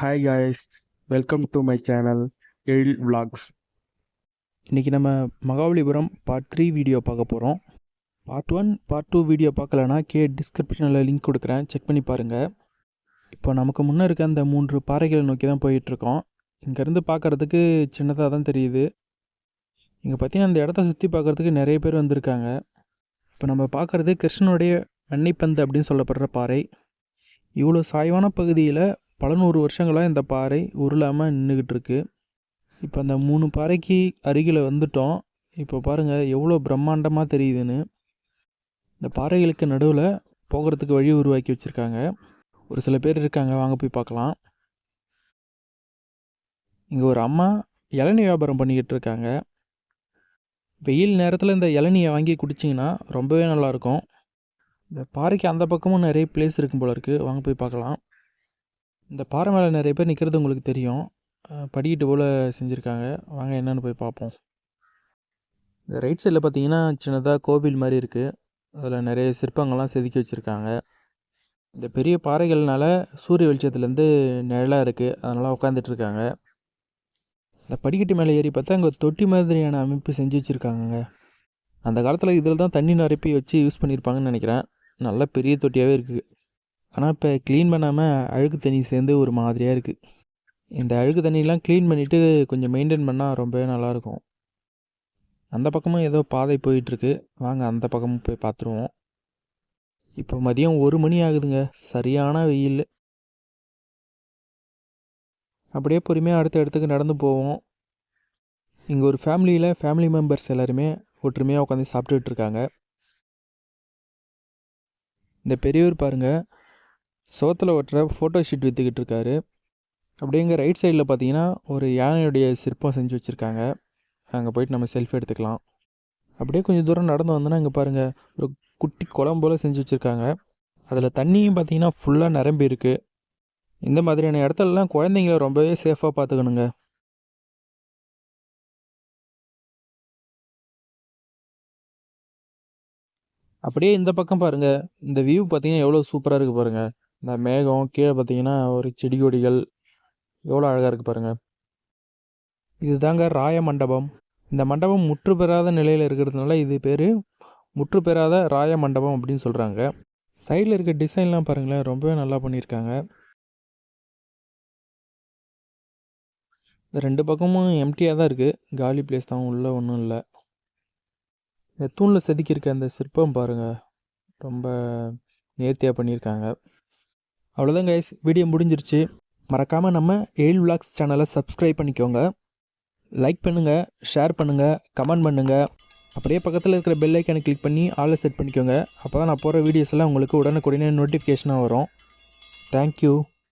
Hi guys welcome to my channel Ezhil vlogs. இன்றைக்கி நம்ம Mahabalipuram part three video பார்க்க போகிறோம் part one part two video பார்க்கலனா கே டிஸ்கிரிப்ஷனில் லிங்க் கொடுக்குறேன். செக் பண்ணி பாருங்கள் இப்போ நமக்கு முன்னே இருக்க அந்த மூன்று பாறைகளை நோக்கி தான் போயிட்டுருக்கோம் இங்கேருந்து பார்க்குறதுக்கு சின்னதாக தான் தெரியுது. இங்கே பார்த்தீங்கன்னா அந்த இடத்த சுற்றி பார்க்குறதுக்கு நிறைய பேர் வந்திருக்காங்க. இப்போ நம்ம பார்க்குறது கிருஷ்ணனுடைய வெண்ணைப்பந்து அப்படின்னு சொல்லப்படுற பாறை. இவ்வளோ சாய்வான பகுதியில் பல நூறு வருஷங்களாக இந்த பாறை உருளாமல் நின்றுக்கிட்டு இருக்கு. இப்போ அந்த மூணு பாறைக்கு அருகில் வந்துட்டோம். இப்போ பாருங்கள் எவ்வளோ பிரம்மாண்டமாக தெரியுதுன்னு. இந்த பாறைகளுக்கு நடுவில் போகிறதுக்கு வழி உருவாக்கி வச்சுருக்காங்க. ஒரு சில பேர் இருக்காங்க வாங்க போய் பார்க்கலாம். இங்கே ஒரு அம்மா இளநீ வியாபாரம் பண்ணிக்கிட்டு இருக்காங்க. வெயில் நேரத்தில் இந்த இளநியை வாங்கி குடிச்சிங்கன்னா ரொம்பவே நல்லாயிருக்கும் இந்த பாறைக்கு அந்த பக்கமும் நிறைய பிளேஸ் இருக்கும் போல இருக்குது வாங்க போய் பார்க்கலாம். இந்த பாறை மேலே நிறைய பேர் நிற்கிறது உங்களுக்கு தெரியும். படிக்கிட்டு படிக்கட்டு போல் செஞ்சுருக்காங்க. வாங்க என்னென்னு போய் பார்ப்போம். இந்த ரைட் சைடில் பார்த்தீங்கன்னா சின்னதாக கோவில் மாதிரி இருக்குது அதில் நிறைய சிற்பங்கள்லாம் செதுக்கி வச்சுருக்காங்க. இந்த பெரிய பாறைகள்னால சூரிய வெளிச்சத்துலேருந்து நிழலாக இருக்குது அதனால் உட்காந்துட்டு இருக்காங்க. இந்த படிக்கட்டு மேலே ஏறி பார்த்தா அங்கே தொட்டி மாதிரியான அமைப்பு செஞ்சு வச்சுருக்காங்க அந்த காலத்தில் இதில் தான் தண்ணி நிரப்பி வச்சு யூஸ் பண்ணியிருப்பாங்கன்னு நினைக்கிறேன். நல்ல பெரிய தொட்டியாகவே இருக்குது ஆனால் இப்போ க்ளீன் பண்ணாமல் அழுக்கு தண்ணி சேர்ந்து ஒரு மாதிரியாக இருக்குது இந்த அழுக்கு தண்ணியெலாம் க்ளீன் பண்ணிவிட்டு கொஞ்சம் மெயின்டைன் பண்ணால் ரொம்பவே நல்லாயிருக்கும். அந்த பக்கமும் ஏதோ பாதை போயிட்டுருக்கு. வாங்க அந்த பக்கமும் போய் பார்த்துருவோம் இப்போ மதியம் ஒரு மணி ஆகுதுங்க. சரியான வெயில். அப்படியே பொறுமையாக அடுத்த இடத்துக்கு நடந்து போவோம். இங்கே ஒரு ஃபேமிலியில் ஃபேமிலி மெம்பர்ஸ் எல்லாருமே ஒற்றுமையாக உட்காந்து சாப்பிட்டுட்டு இருக்காங்க. இந்த பெரியவர் பாருங்கள் சோத்தில் ஒட்டுற ஃபோட்டோ ஷீட் விற்றுக்கிட்டு இருக்காரு அப்படியே ரைட் சைடில் பார்த்தீங்கன்னா ஒரு யானையுடைய சிற்பம் செஞ்சு வச்சுருக்காங்க. அங்கே போயிட்டு நம்ம செல்ஃபி எடுத்துக்கலாம். அப்படியே கொஞ்சம் தூரம் நடந்து வந்தோன்னா இங்கே பாருங்கள் ஒரு குட்டி குளம் போல் செஞ்சு வச்சுருக்காங்க. அதில் தண்ணியும் பார்த்தீங்கன்னா ஃபுல்லாக நிரம்பி இருக்குது இந்த மாதிரியான இடத்துலலாம் குழந்தைங்கள ரொம்பவே சேஃபாக பார்த்துக்கணுங்க. அப்படியே இந்த பக்கம் பாருங்கள் இந்த வியூ பார்த்தீங்கன்னா எவ்வளோ சூப்பராக இருக்குது பாருங்கள் இந்த மேகம் கீழே பார்த்தீங்கன்னா ஒரு செடி கொடிகள். எவ்வளோ அழகாக இருக்குது பாருங்கள் இதுதாங்க ராய மண்டபம். இந்த மண்டபம் முற்று பெறாத நிலையில் இருக்கிறதுனால இது பேர் முற்று பெறாத ராய மண்டபம் அப்படின்னு சொல்கிறாங்க சைடில் இருக்க டிசைன்லாம் பாருங்களேன் ரொம்பவே நல்லா பண்ணியிருக்காங்க. இந்த ரெண்டு பக்கமும் எம்டியாக தான் இருக்குது காலி பிளேஸ் தான் உள்ளே ஒன்றும் இல்லை. இந்த தூணில் செதுக்கியிருக்க அந்த சிற்பம் பாருங்கள் ரொம்ப நேர்த்தியாக பண்ணியிருக்காங்க. அவ்வளோதான் கைஸ் வீடியோ முடிஞ்சிருச்சு. மறக்காமல் நம்ம எயில் விளாக்ஸ் சேனலை சப்ஸ்கிரைப் பண்ணிக்கோங்க. லைக் பண்ணுங்கள் ஷேர் பண்ணுங்கள் கமெண்ட் பண்ணுங்கள் அப்படியே பக்கத்தில் இருக்கிற பெல் ஐக்கானை கிளிக் பண்ணி ஆளை செட் பண்ணிக்கோங்க. அப்போ தான் நான் போகிற வீடியோஸ் எல்லாம் உங்களுக்கு உடனுக்குடனே நோட்டிஃபிகேஷனாக வரும். தேங்க்யூ